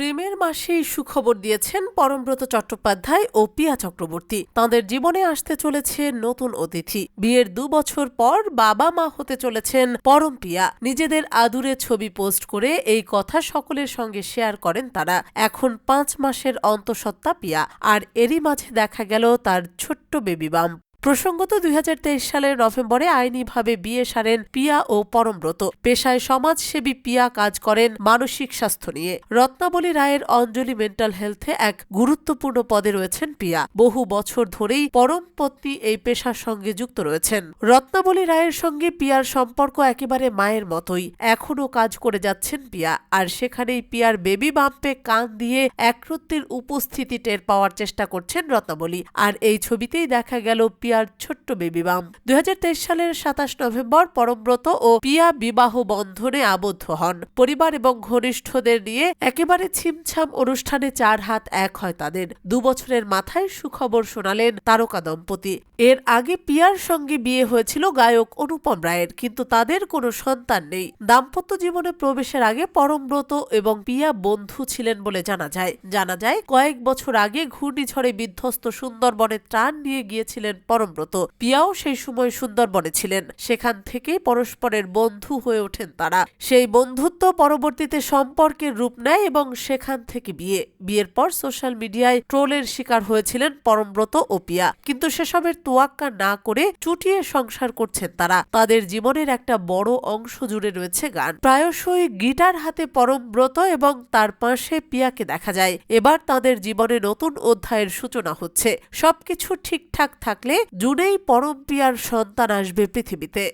প্রেমের মাসেই সুখবর দিয়েছেন পরমব্রত চট্টোপাধ্যায় ও পিয়া চক্রবর্তী। তাঁদের জীবনে আসতে চলেছে নতুন অতিথি। বিয়ের দু বছর পর বাবা মা হতে চলেছেন পরম পিয়া। নিজেদের আদুরে ছবি পোস্ট করে এই কথা সকলের সঙ্গে শেয়ার করেন তারা। এখন পাঁচ মাসের অন্তঃসত্ত্বা পিয়া। আর এরই মাঝে দেখা গেল তার ছোট্ট বেবি বাম। প্রসঙ্গত দুই হাজার তেইশ সালের নভেম্বরে আইনিভাবে বিয়ে সারেন পিয়া ও পরমব্রত। পেশায় সমাজসেবী পিয়া কাজ করেন মানসিক স্বাস্থ্য নিয়ে। রত্নাবলী রায়ের অঞ্জলি মেন্টাল হেলথে এক গুরুত্বপূর্ণ পদে রয়েছেন পিয়া। বহু বছর ধরেই পরম পত্নী এই পেশার সঙ্গে যুক্ত রয়েছেন। রত্নাবলী রায়ের সঙ্গে পিয়ার সম্পর্ক একেবারে মায়ের মতোই। এখনও কাজ করে যাচ্ছেন পিয়া, আর সেখানেই পিয়ার বেবি বাম্পে কান দিয়ে একরত্বের উপস্থিতি টের পাওয়ার চেষ্টা করছেন রত্নাবলী। আর এই ছবিতেই দেখা গেল পিয়ার ছোট্ট বেবি বাম। দুই হাজার তেইশ সালের সাতাশ নভেম্বর পরমব্রত ও পিয়া বিবাহ বন্ধনে আবদ্ধ হন। পরিবার এবং ঘনিষ্ঠদের নিয়ে একেবারে ছিমছাম অনুষ্ঠানে চার হাত এক হয় তাদের। দু বছরের মাথায় সুখবর শোনালেন তারকা দম্পতি। এর আগে পিয়ার সঙ্গে বিয়ে হয়েছিল গায়ক অনুপম রায়ের, কিন্তু তাদের কোনো সন্তান নেই। দাম্পত্য জীবনে প্রবেশের আগে পরমব্রত এবং পিয়া বন্ধু ছিলেন বলে জানা যায়। জানা যায়, কয়েক বছর আগে ঘূর্ণিঝড়ে বিধ্বস্ত সুন্দরবনে ত্রাণ নিয়ে গিয়েছিলেন পরমব্রত পিয়াও সেই সময় সুন্দরবনে ছিলেন। সেখান থেকে পরস্পরের বন্ধু হয়ে ওঠেন তারা। সেই বন্ধুত্ব পরবর্তীতে সম্পর্কের রূপ নেয় এবং সেখান থেকে বিয়ে। বিয়ের পর সোশ্যাল মিডিয়ায় ট্রোলের শিকার হয়েছিলেন পরমব্রত ও পিয়া। কিন্তু সেসবের তোয়াক্কা না করে চুটিয়ে সংসার করছেন তারা। তাদের জীবনের একটা বড় অংশ জুড়ে রয়েছে গান। প্রায়শই গিটার হাতে পরমব্রত এবং তার পাশে পিয়াকে দেখা যায়। এবার তাদের জীবনে নতুন অধ্যায়ের সূচনা হচ্ছে। সবকিছু ঠিকঠাক থাকলে জুনেই পরম পিয়ার সন্তান আসবে পৃথিবীতে।